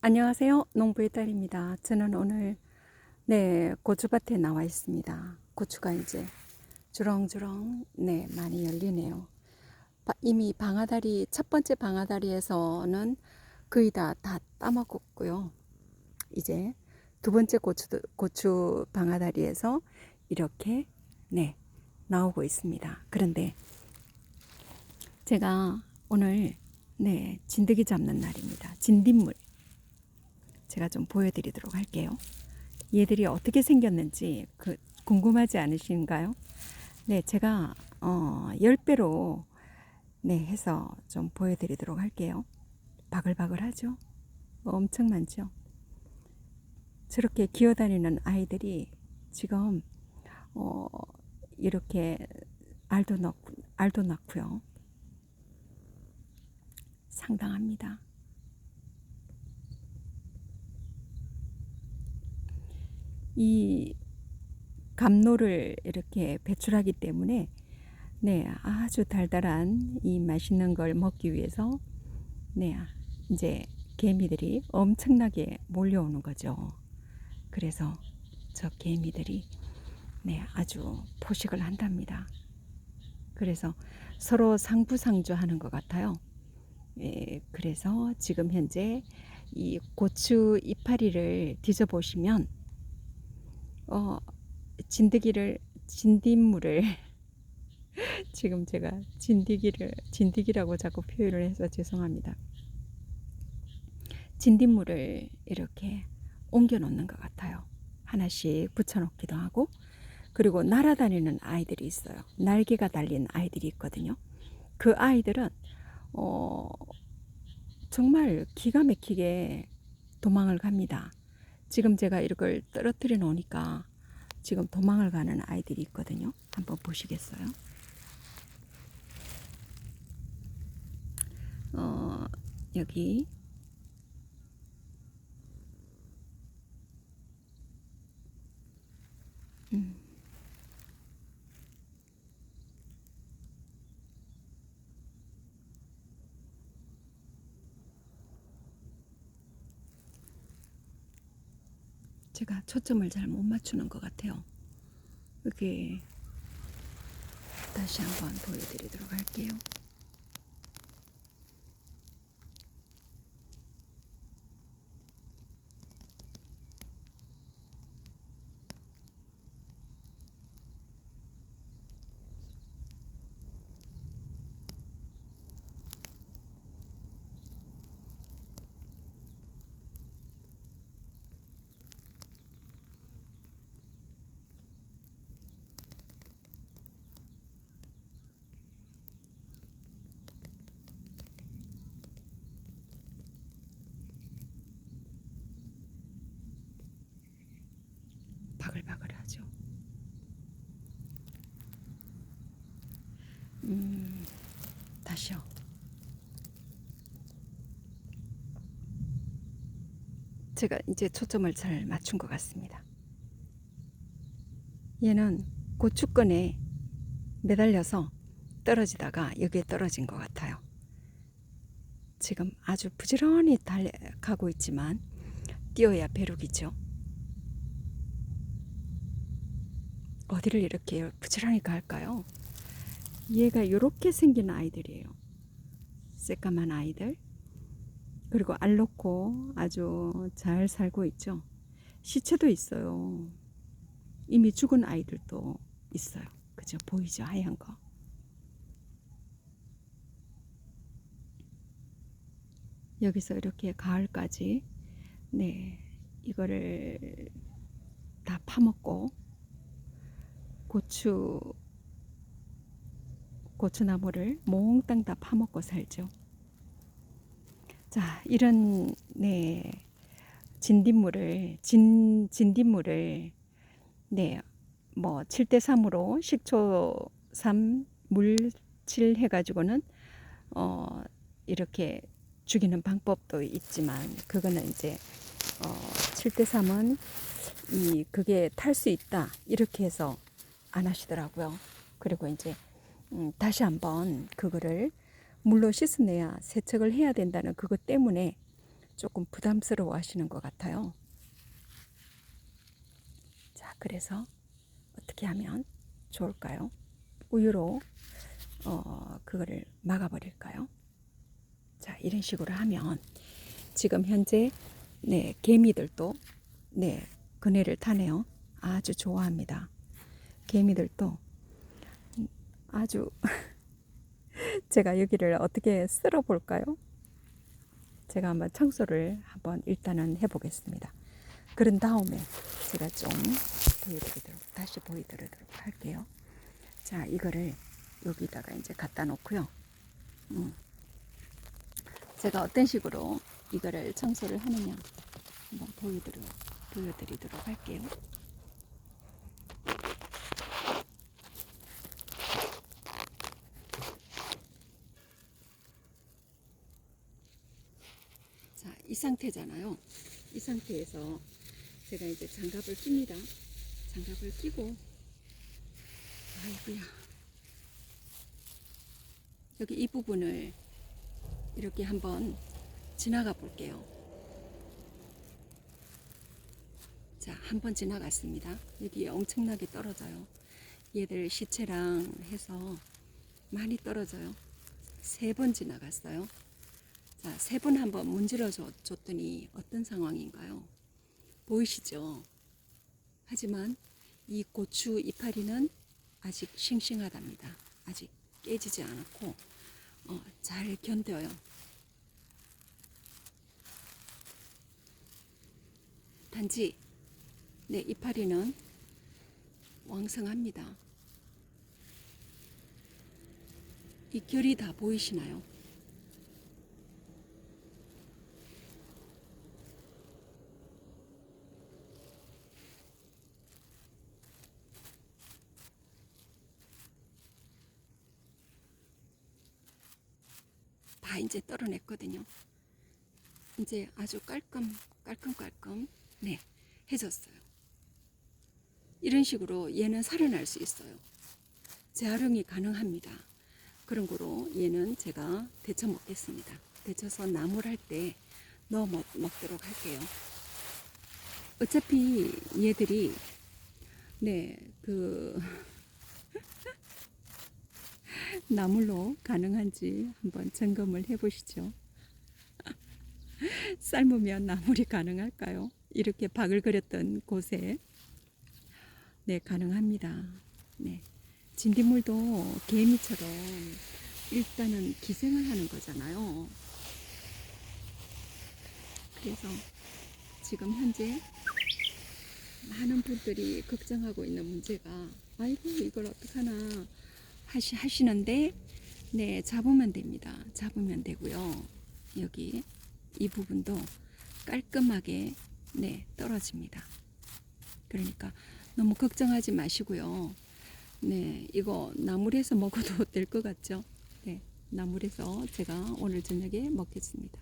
안녕하세요. 농부의 딸입니다. 저는 오늘 네 고추밭에 나와 있습니다. 고추가 이제 주렁주렁 네 많이 열리네요. 바- 이미 방아다리 첫 번째 방아다리에서는 거의 다 다 따먹었고요. 이제 두 번째 고추 고추 방아다리에서 이렇게 네 나오고 있습니다. 그런데 제가 오늘 네 진드기 잡는 날입니다. 진딧물 제가 좀 보여드리도록 할게요. 얘들이 어떻게 생겼는지 그 궁금하지 않으신가요? 네, 제가 어, 10배로 네, 해서 좀 보여드리도록 할게요. 바글바글하죠? 엄청 많죠? 저렇게 기어다니는 아이들이 지금 어, 이렇게 알도 넣고, 알도 낳고요. 상당합니다. 이 감로를 이렇게 배출하기 때문에 네, 아주 달달한 이 맛있는 걸 먹기 위해서 네, 이제 개미들이 엄청나게 몰려오는 거죠. 그래서 저 개미들이 네, 아주 포식을 한답니다. 그래서 서로 상부상조하는 것 같아요. 예, 그래서 지금 현재 이 고추 이파리를 뒤져보시면 어, 진드기를 진딧물을 지금 제가 진드기를 진드기라고 자꾸 표현을 해서 죄송합니다. 진딧물을 이렇게 옮겨 놓는 것 같아요. 하나씩 붙여 놓기도 하고 그리고 날아다니는 아이들이 있어요. 날개가 달린 아이들이 있거든요. 그 아이들은 어, 정말 기가 막히게 도망을 갑니다. 지금 제가 이걸 떨어뜨려 놓으니까 지금 도망을 가는 아이들이 있거든요. 한번 보시겠어요? 어, 여기 제가 초점을 잘 못 맞추는 것 같아요. 이렇게 다시 한번 보여드리도록 할게요. 바글바글하죠. 음, 다시요. 제가 이제 초점을 잘 맞춘 것 같습니다. 얘는 고추건에 매달려서 떨어지다가 여기에 떨어진 것 같아요. 지금 아주 부지런히 달려가고 있지만 뛰어야 벼룩이죠. 어디를 이렇게 부지런히 갈까요? 얘가 이렇게 생긴 아이들이에요. 새까만 아이들. 그리고 알 놓고 아주 잘 살고 있죠. 시체도 있어요. 이미 죽은 아이들도 있어요. 그죠? 보이죠? 하얀 거. 여기서 이렇게 가을까지 네 이거를 다 파먹고 고추 고추나무를 몽땅 다 파먹고 살죠. 자, 이런 네 진딧물을 진 진딧물을 네뭐 7대 3으로 식초 3 물칠 해 가지고는 어 이렇게 죽이는 방법도 있지만 그거는 이제 어 7대 3은 이 그게 탈 수 있다 이렇게 해서 안 하시더라고요. 그리고 이제 음, 다시 한번 그거를 물로 씻어내야 세척을 해야 된다는 그것 때문에 조금 부담스러워 하시는 것 같아요. 자, 그래서 어떻게 하면 좋을까요? 우유로 어, 그거를 막아버릴까요? 자, 이런 식으로 하면 지금 현재 네, 개미들도 네, 그네를 타네요. 아주 좋아합니다. 개미들도 아주 제가 여기를 어떻게 쓸어 볼까요? 제가 한번 청소를 한번 일단은 해보겠습니다. 그런 다음에 제가 좀 보여드리도록 다시 보여드리도록 할게요. 자, 이거를 여기다가 이제 갖다 놓고요. 음. 제가 어떤 식으로 이거를 청소를 하느냐 한번 보여드려 보여드리도록 할게요. 자, 이 상태잖아요. 이 상태에서 제가 이제 장갑을 낍니다. 장갑을 끼고, 아이고야. 여기 이 부분을 이렇게 한번 지나가 볼게요. 자, 한번 지나갔습니다. 여기 엄청나게 떨어져요. 얘들 시체랑 해서 많이 떨어져요. 세 번 지나갔어요. 자, 세 번 한번 문질러 줘- 줬더니 어떤 상황인가요? 보이시죠? 하지만 이 고추 이파리는 아직 싱싱하답니다. 아직 깨지지 않았고 어, 잘 견뎌요. 단지 내 이파리는 왕성합니다. 이 결이 다 보이시나요? 다 이제 떨어냈거든요. 이제 아주 깔끔, 깔끔깔끔, 네, 해졌어요. 이런 식으로 얘는 살아날 수 있어요. 재활용이 가능합니다. 그런 거로 얘는 제가 데쳐 먹겠습니다. 데쳐서 나물 할때 넣어 먹, 먹도록 할게요. 어차피 얘들이, 네, 그, 나물로 가능한지 한번 점검을 해보시죠. 삶으면 나물이 가능할까요? 이렇게 바글거렸던 곳에 네 가능합니다. 네 진딧물도 개미처럼 일단은 기생을 하는 거잖아요. 그래서 지금 현재 많은 분들이 걱정하고 있는 문제가 아이고 이걸 어떡하나 하시, 하시는데 네 잡으면 됩니다. 잡으면 되고요. 여기 이 부분도 깔끔하게 네 떨어집니다. 그러니까 너무 걱정하지 마시고요. 네 이거 나물에서 먹어도 될 것 같죠? 네 나물에서 제가 오늘 저녁에 먹겠습니다